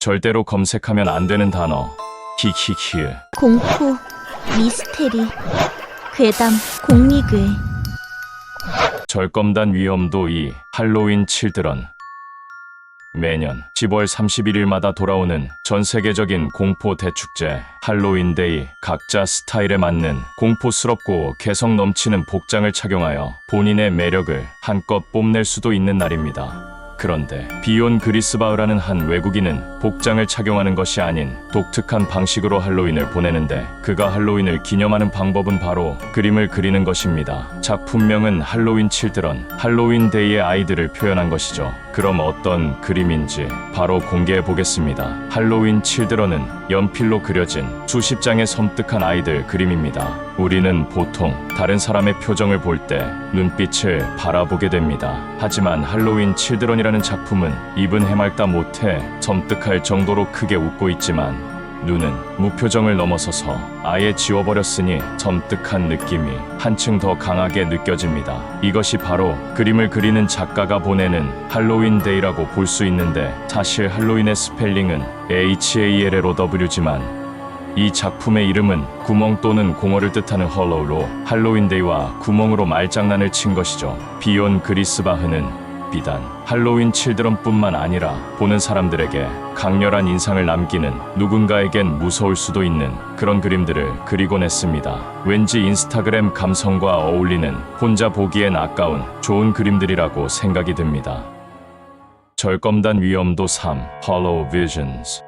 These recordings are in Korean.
절대로 검색하면 안 되는 단어. 히히히. 공포, 미스테리, 괴담, 공미괴. 절검단 위험도 2 할로윈 칠드런 매년 10월 31일마다 돌아오는 전 세계적인 공포 대축제 할로윈데이 각자 스타일에 맞는 공포스럽고 개성 넘치는 복장을 착용하여 본인의 매력을 한껏 뽐낼 수도 있는 날입니다. 그런데 비온 그리스바흐라는 한 외국인은 복장을 착용하는 것이 아닌 독특한 방식으로 할로윈을 보내는데 그가 할로윈을 기념하는 방법은 바로 그림을 그리는 것입니다. 작품명은 할로윈 칠드런, 할로윈 데이의 아이들을 표현한 것이죠. 그럼 어떤 그림인지 바로 공개해 보겠습니다. 할로윈 칠드런은 연필로 그려진 수십 장의 섬뜩한 아이들 그림입니다. 우리는 보통 다른 사람의 표정을 볼 때 눈빛을 바라보게 됩니다. 하지만 할로윈 칠드런이라는 작품은 입은 해맑다 못해 섬뜩할 정도로 크게 웃고 있지만 눈은 무표정을 넘어서서 아예 지워버렸으니 섬뜩한 느낌이 한층 더 강하게 느껴집니다. 이것이 바로 그림을 그리는 작가가 보내는 할로윈 데이라고 볼 수 있는데 사실 할로윈의 스펠링은 H-A-L-L-O-W지만 이 작품의 이름은 구멍 또는 공허를 뜻하는 헐로우로 할로윈데이와 구멍으로 말장난을 친 것이죠. 비온 그리스바흐는 비단 할로윈 칠드런뿐만 아니라 보는 사람들에게 강렬한 인상을 남기는 누군가에겐 무서울 수도 있는 그런 그림들을 그리곤 했습니다. 왠지 인스타그램 감성과 어울리는 혼자 보기엔 아까운 좋은 그림들이라고 생각이 듭니다. 절검단 위험도 3 Hollow Visions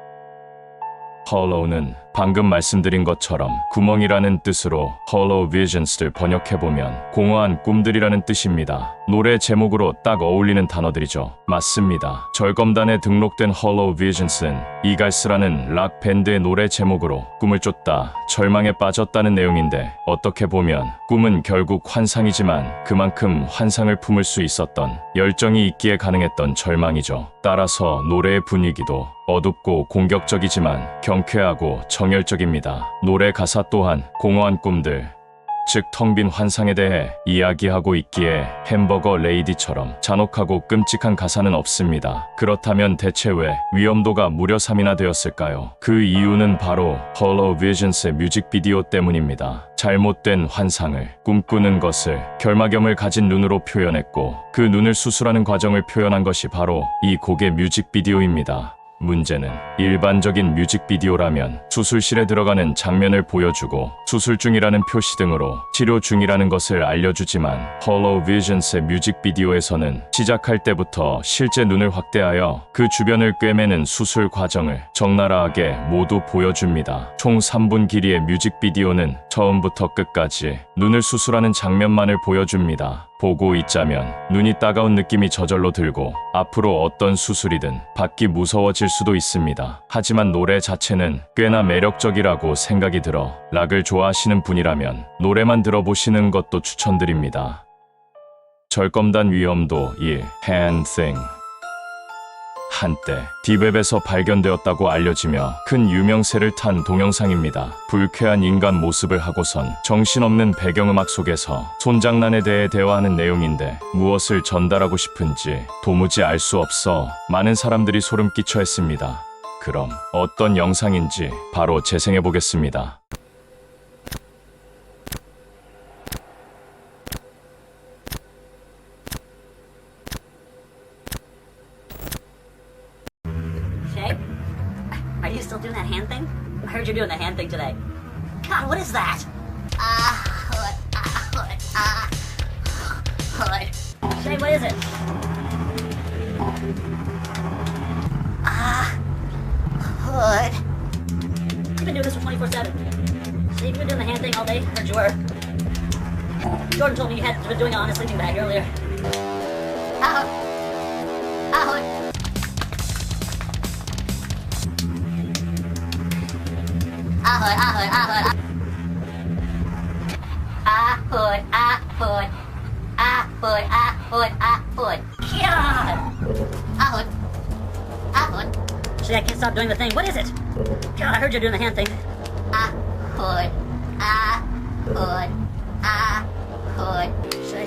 헐로우는 방금 말씀드린 것처럼 구멍이라는 뜻으로 Hollow Visions를 번역해보면 공허한 꿈들이라는 뜻입니다. 노래 제목으로 딱 어울리는 단어들이죠. 맞습니다. 절검단에 등록된 Hollow Visions은 이갈스라는 락 밴드의 노래 제목으로 꿈을 쫓다 절망에 빠졌다는 내용인데 어떻게 보면 꿈은 결국 환상이지만 그만큼 환상을 품을 수 있었던 열정이 있기에 가능했던 절망이죠. 따라서 노래의 분위기도 어둡고 공격적이지만 경쾌하고 정열적입니다. 노래 가사 또한 공허한 꿈들, 즉 텅 빈 환상에 대해 이야기하고 있기에 햄버거 레이디처럼 잔혹하고 끔찍한 가사는 없습니다. 그렇다면 대체 왜 위험도가 무려 3이나 되었을까요? 그 이유는 바로 Hollow Visions의 뮤직비디오 때문입니다. 잘못된 환상을 꿈꾸는 것을 결막염을 가진 눈으로 표현했고 그 눈을 수술하는 과정을 표현한 것이 바로 이 곡의 뮤직비디오입니다. 문제는 일반적인 뮤직비디오라면 수술실에 들어가는 장면을 보여주고 수술 중이라는 표시 등으로 치료 중이라는 것을 알려주지만 Hollow Visions의 뮤직비디오에서는 시작할 때부터 실제 눈을 확대하여 그 주변을 꿰매는 수술 과정을 적나라하게 모두 보여줍니다. 총 3분 길이의 뮤직비디오는 처음부터 끝까지 눈을 수술하는 장면만을 보여줍니다. 보고 있자면 눈이 따가운 느낌이 저절로 들고 앞으로 어떤 수술이든 받기 무서워질 수도 있습니다. 하지만 노래 자체는 꽤나 매력적이라고 생각이 들어 락을 좋아하시는 분이라면 노래만 들어보시는 것도 추천드립니다. 절검단 위험도 1. Hand Thing 한때 디웹에서 발견되었다고 알려지며 큰 유명세를 탄 동영상입니다. 불쾌한 인간 모습을 하고선 정신없는 배경음악 속에서 손장난에 대해 대화하는 내용인데 무엇을 전달하고 싶은지 도무지 알 수 없어 많은 사람들이 소름 끼쳐 했습니다. 그럼 어떤 영상인지 바로 재생해 보겠습니다. I heard you're doing the hand thing today. God, what is that? Ah, hood, ah, ah, what is it? Ah, hood. You've been doing this for 24 7. Shay, you've been doing the hand thing all day? Heard you were. Jordan told me you had been doing it on a sleeping bag earlier. Ah, hood. Ahoy, ahoy, ahoy. Ahoy, ahoy. Ahoy, ahoy, ahoy. God! Ahoy. Ahoy. See, I can't stop doing the thing. What is it? God, I heard you're doing the hand thing. Ahoy. Ahoy. Ahoy. Shay.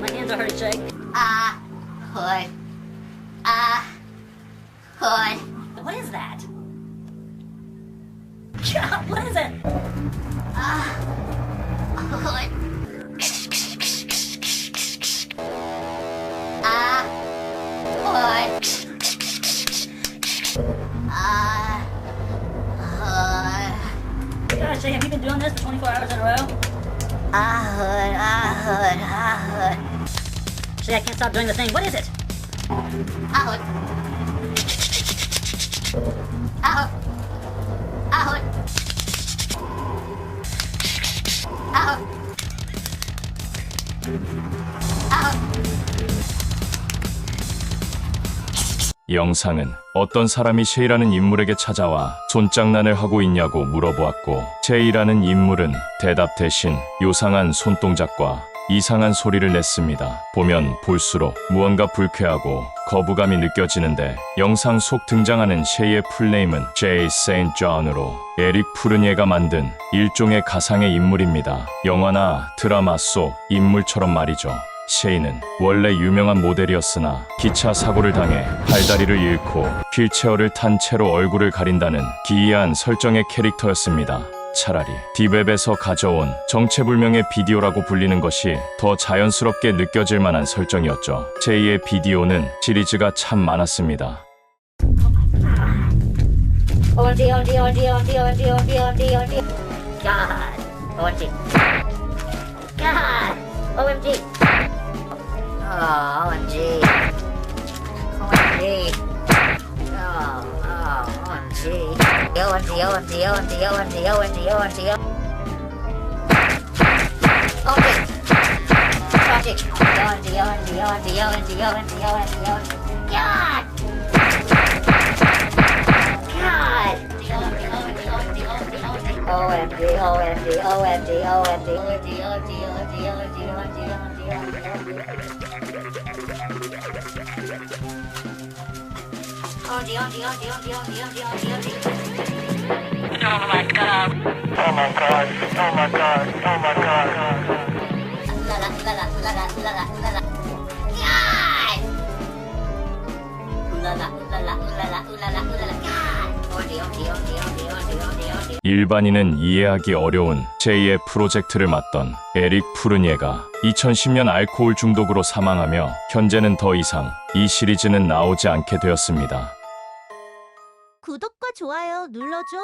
My hands are hurting, Shay. Ahoy. Ahoy. What is that? God, what is it? Ah, foot. Ah, foot. Ah, foot. Gosh, have you been doing this for 24 hours in a row? Ah, hood, ah, hood, ah, hood. See, I can't stop doing the thing. What is it? Ah, hood. Ah, hood. 영상은 어떤 사람이 셰이라는 인물에게 찾아와 손장난을 하고 있냐고 물어보았고 셰이라는 인물은 대답 대신 요상한 손동작과 이상한 소리를 냈습니다. 보면 볼수록 무언가 불쾌하고 거부감이 느껴지는데 영상 속 등장하는 셰이의 풀네임은 제이 세인트 존으로 에릭 푸르니에가 만든 일종의 가상의 인물입니다. 영화나 드라마 속 인물처럼 말이죠. 셰이는 원래 유명한 모델이었으나 기차 사고를 당해 팔다리를 잃고 휠체어를 탄 채로 얼굴을 가린다는 기이한 설정의 캐릭터였습니다. 차라리 디웹에서 가져온 정체불명의 비디오라고 불리는 것이 더 자연스럽게 느껴질 만한 설정이었죠. 셰이의 비디오는 시리즈가 참 많았습니다. OMG, OMG, OMG, OMG, OMG, OMG, OMG, OMG. God. OMG. God. OMG. Oh, OMG. OMG. Oh, oh, OMG. OMG, OMG, OMG, OMG, OMG, OMG. OMG. OMG, OMG, OMG, OMG, OMG, OMG, OMG, OMG. God. God! OMG, OMG, OMG, OMG, OMG, OMG, OMG, OMG, OMG, OMG, OMG, OMG, OMG, La la la la la la la God! Ula la 일반인은 이해하기 어려운 제2의 프로젝트를 맡던 에릭 푸르니에가 2010년 알코올 중독으로 사망하며 현재는 더 이상 이 시리즈는 나오지 않게 되었습니다. 구독과 좋아요 눌러줘.